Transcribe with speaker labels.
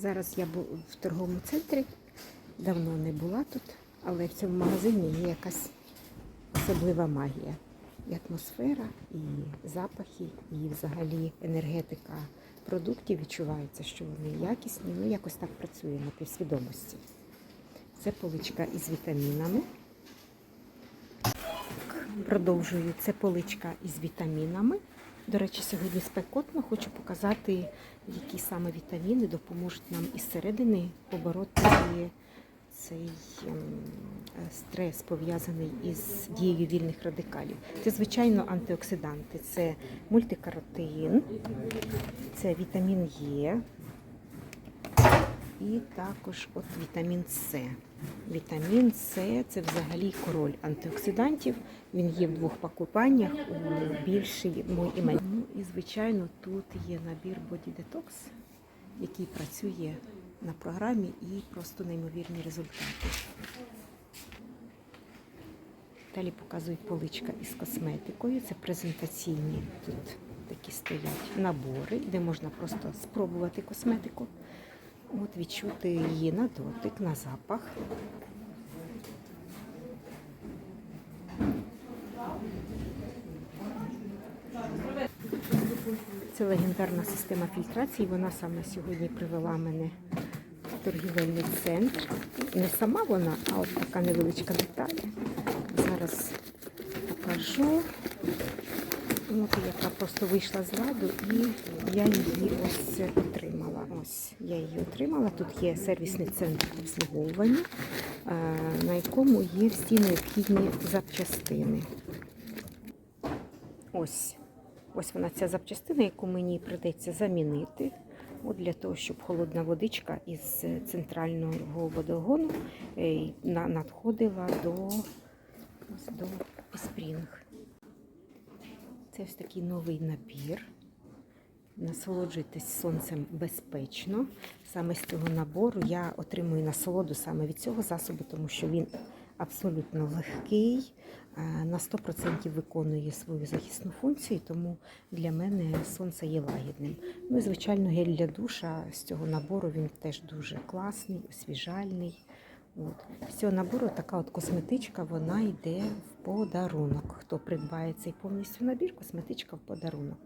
Speaker 1: Зараз я в торговому центрі, давно не була тут, але в цьому магазині є якась особлива магія. І атмосфера, і запахи, і взагалі енергетика продуктів відчувається, що вони якісні. Ну, якось так працює на півсвідомості. Це поличка із вітамінами. Продовжую. Це поличка із вітамінами. До речі, сьогодні спекотно. Хочу показати, які саме вітаміни допоможуть нам із середини побороти цей ем, стрес, пов'язаний із дією вільних радикалів. Це, звичайно, антиоксиданти. Це мультикаротин, це вітамін Е. І також от вітамін С. Вітамін С це взагалі король антиоксидантів. Він є в двох пакуваннях, у більший мой і менший. Ну і звичайно, тут є набір Body Detox, який працює на програмі і просто неймовірні результати. Далі показують поличка із косметикою. Це презентаційні тут такі стоять набори, де можна просто спробувати косметику. От відчути її на дотик, на запах. Це легендарна система фільтрації. Вона саме сьогодні привела мене в торгівельний центр. Не сама вона, а от така невеличка деталь. Зараз покажу. От яка просто вийшла з ладу, і я її ось отримала. Ось я її отримала. Тут є сервісний центр обслуговування, е, на якому є всі необхідні запчастини. Ось. Ось вона ця запчастина, яку мені прийдеться замінити. От для того, щоб холодна водичка із центрального водогону е, надходила до, ось до спрінг. Це ось такий новий набір. Насолоджуйтесь сонцем безпечно. Саме з цього набору я отримую насолоду саме від цього засобу, тому що він абсолютно легкий, е, на 100% виконує свою захисну функцію, тому для мене сонце є лагідним. Ну і звичайно, гель для душа з цього набору він теж дуже класний, освіжальний. От. З цього набору така от косметичка, вона йде в подарунок. Хто придбає цей повністю набір, косметичка в подарунок.